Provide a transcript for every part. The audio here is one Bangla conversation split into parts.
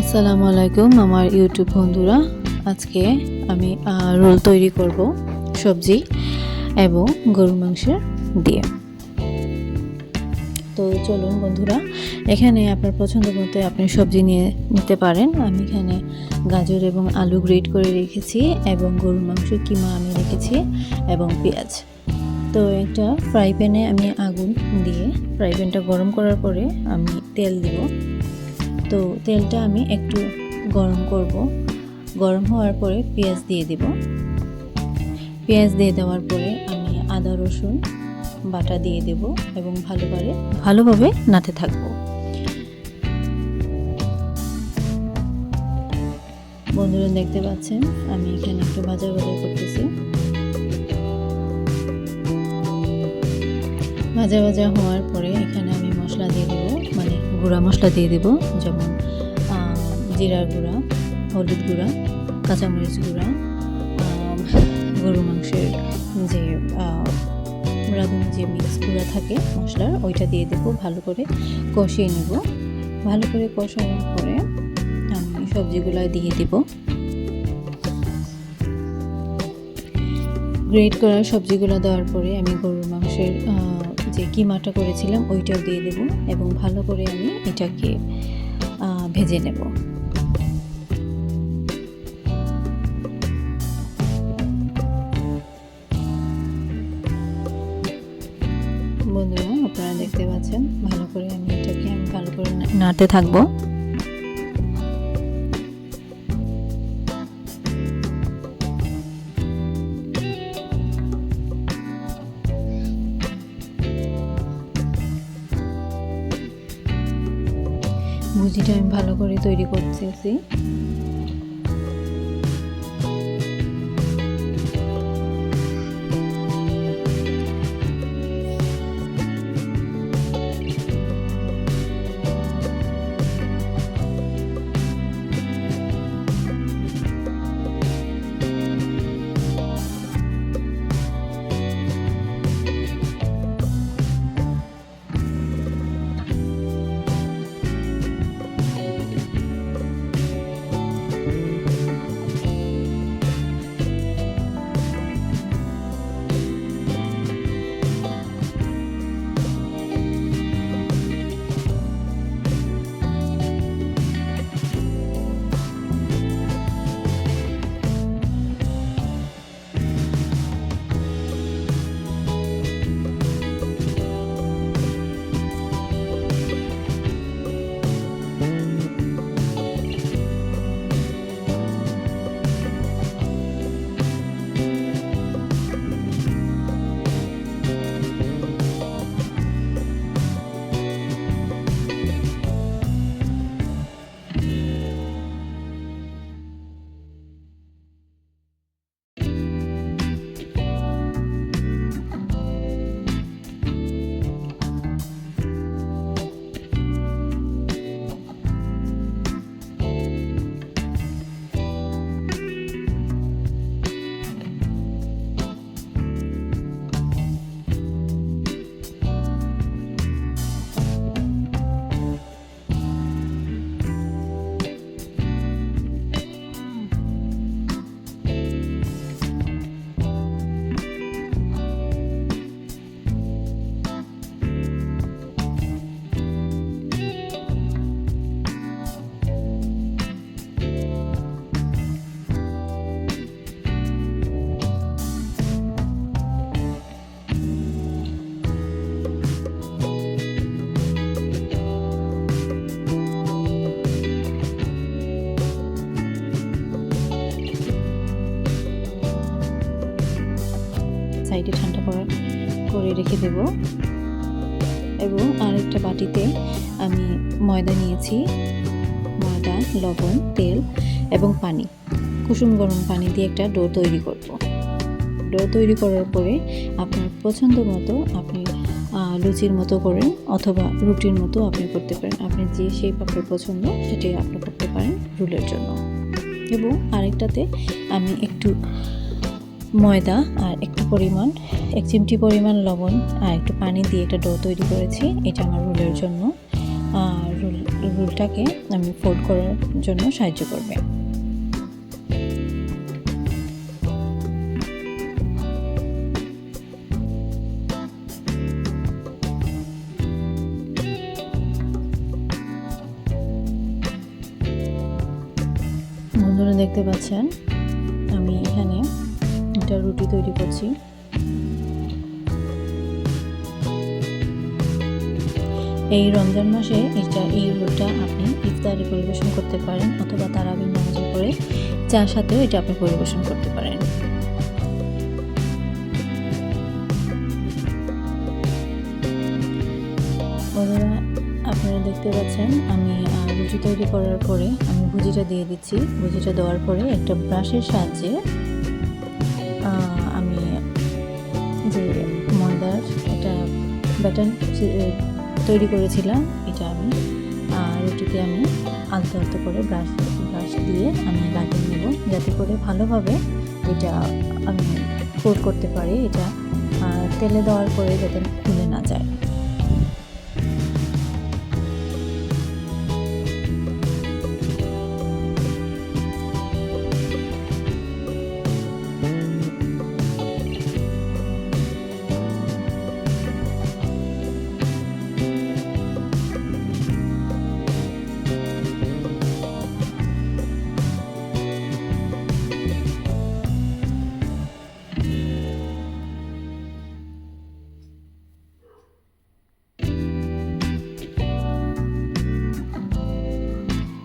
আসসালামু আলাইকুম আমার ইউটিউব বন্ধুরা। আজকে আমি রোল তৈরি করব সবজি এবং গরুর মাংসের দিয়ে। তো চলুন বন্ধুরা, এখানে আপনার পছন্দ মতো আপনি সবজি নিয়ে নিতে পারেন। আমি এখানে গাজর এবং আলু গ্রেট করে রেখেছি এবং গরুর মাংসের কিমা আমি রেখেছি এবং পেঁয়াজ। তো একটা ফ্রাই প্যানে আমি আগুন দিয়ে, ফ্রাই প্যানটা গরম করার পরে আমি তেল দিব। তো তেলটা আমি একটু গরম করব। গরম হওয়ার পরে পেঁয়াজ দিয়ে দিব। পেঁয়াজ দিয়ে দেওয়ার পরে আমি আদা, রসুন, বাটা দিয়ে দেব এবং ভালোভাবে ভালোভাবে নাতে থাকব। বন্ধুরা, দেখতে পাচ্ছেন? আমি এখানে একটু ভাজা ভাজা করতেছি। ভাজা ভাজা হওয়ার পরে এখানে আমি মশলা দিয়ে দেবো। মানে গুঁড়া মশলা দিয়ে দেবো, যেমন জিরার গুঁড়া, হলুদ গুঁড়া, কাঁচামরিচ গুঁড়া গরু মাংসের যে রাঁধুনি যে মিক্স গুঁড়া থাকে মশলার ওইটা দিয়ে দেবো, ভালো করে কষিয়ে নেব। ভালো করে কষানোর পরে আমি সবজিগুলো দিয়ে দেবো। গ্রেট করা সবজিগুলো দেওয়ার পরে আমি গরুর মাংসের যে কিমাটা করেছিলাম ওইটাও দিয়ে দেব এবং ভালো করে আমি এটাকে ভেজে নেব। বন্ধুরা, আপনারা দেখতে পাচ্ছেন, ভালো করে আমি এটাকে আমি ভালো করে নাড়তে থাকব। ভুজিটা আমি ভালো করে তৈরি করতেছি সাইডে ঠান্ডা করার করে রেখে দেব। এবং আরেকটা বাটিতে আমি ময়দা নিয়েছি, ময়দা, লবণ, তেল এবং পানি। কুসুম গরম পানি দিয়ে একটা ডো তৈরি করব। ডো তৈরি করার পরে আপনার পছন্দ মতো আপনি লুচির মতো করেন অথবা রুটির মতো আপনি করতে পারেন। আপনি যে শেপ আপনার পছন্দ সেটাই আপনি করতে পারেন রুলের জন্য। এবং আরেকটাতে আমি একটু ময়দা আর একটু পরিমাণ, এক চিমটি পরিমাণ লবণ আর একটু পানি দিয়ে একটা ডো তৈরি করেছি, এটা আমার রোলের জন্য। আর রোল, রোলটাকে আমি ফোল্ড করার জন্য সাহায্য করবে। বন্ধুরা দেখতে পাচ্ছেন, আমি এখানে একটা রুটি তৈরি করছি। এই রমজান মাসে এটা, এই রোলটা আপনি ইফতারে পরিবেশন করতে পারেন অথবা তারাবির নামাজের পরে চার সাথেও এটা আপনি পরিবেশন করতে পারেন। আপনারা দেখতে পাচ্ছেন, আমি রুটি তৈরি করার পরে আমি ভুজিটা দিয়ে দিচ্ছি। ভুজিটা দেওয়ার পরে একটা ব্রাশের সাহায্যে যে ময়দার একটা ব্যাটার তৈরি করেছিলাম, এটা আমি, আর রুটিতে আমি আলতো আলতো করে ব্রাশ ব্রাশ দিয়ে আমি লাগিয়ে নেব, যাতে করে ভালোভাবে এটা আমি কোট করতে পারি, এটা তেলে দেওয়ার পরে যাতে খুলে না যায়।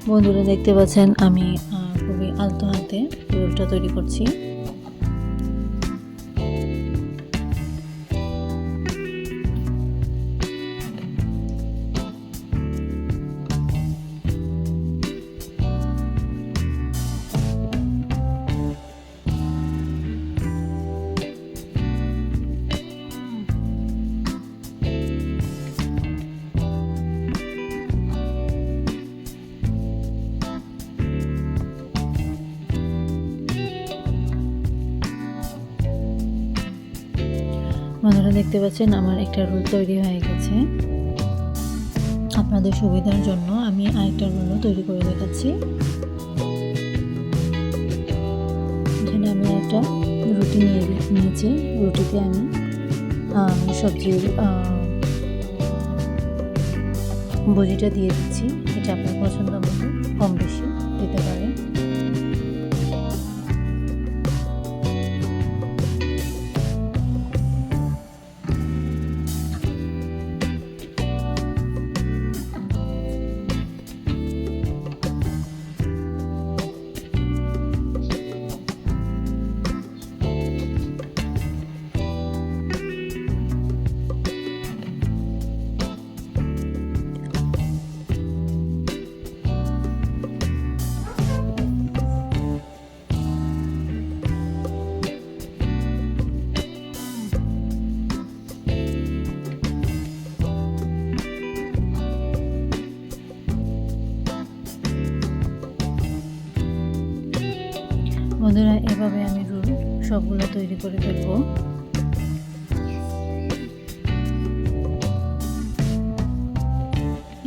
বন্ধুরা দেখতে পাচ্ছেন আমি খুবই আলতো হাতে রোলটা তৈরি করছি। বন্ধুরা দেখতে পাচ্ছেন, আমার একটা রোল তৈরি হয়ে গেছে। আপনাদের সুবিধার জন্য আমি আরেকটা রোলও তৈরি করে দেখাচ্ছি। এখানে আমি একটা রুটি নিয়ে নিয়েছি। রুটিতে আমি সবজির বজিটা দিয়ে দিচ্ছি। এটা আপনার পছন্দ মতো, কম বেশি দিতে বন্ধুরা, এভাবে আমি রুল সবগুলো তৈরি করে ফেলব।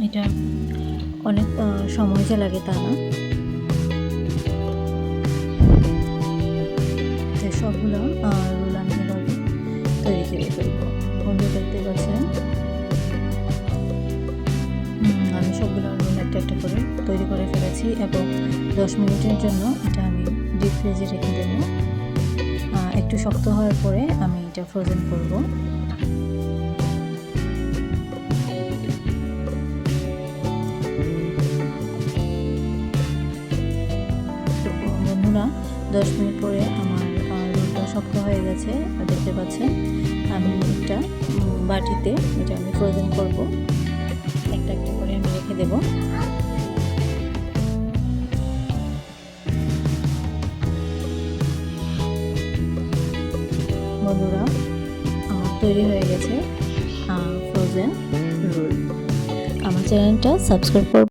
এটা অনেক সময় যে লাগে তা না। সবগুলো রোল আমি এভাবে তৈরি করে ফেলব। বন্ধু দেখতে পাচ্ছেন? আমি সবগুলো রোল একটা একটা করে তৈরি করে ফেলেছি এবং দশ মিনিটের জন্য এটা ফ্রিজে রেখে দেবো। একটু শক্ত হওয়ার পরে আমি এটা ফ্রোজেন করব। বন্ধুরা, দশ মিনিট পরে আমার রোলটা শক্ত হয়ে গেছে দেখতে পাচ্ছেন, আমি একটা বাটিতে এটা আমি ফ্রোজেন করব। একটা একটা করে আমি রেখে দেবো। বন্ধুরা তৈরি হয়ে গেছে ফ্রোজেন রোল আমার চ্যানেলটা সাবস্ক্রাইব করবেন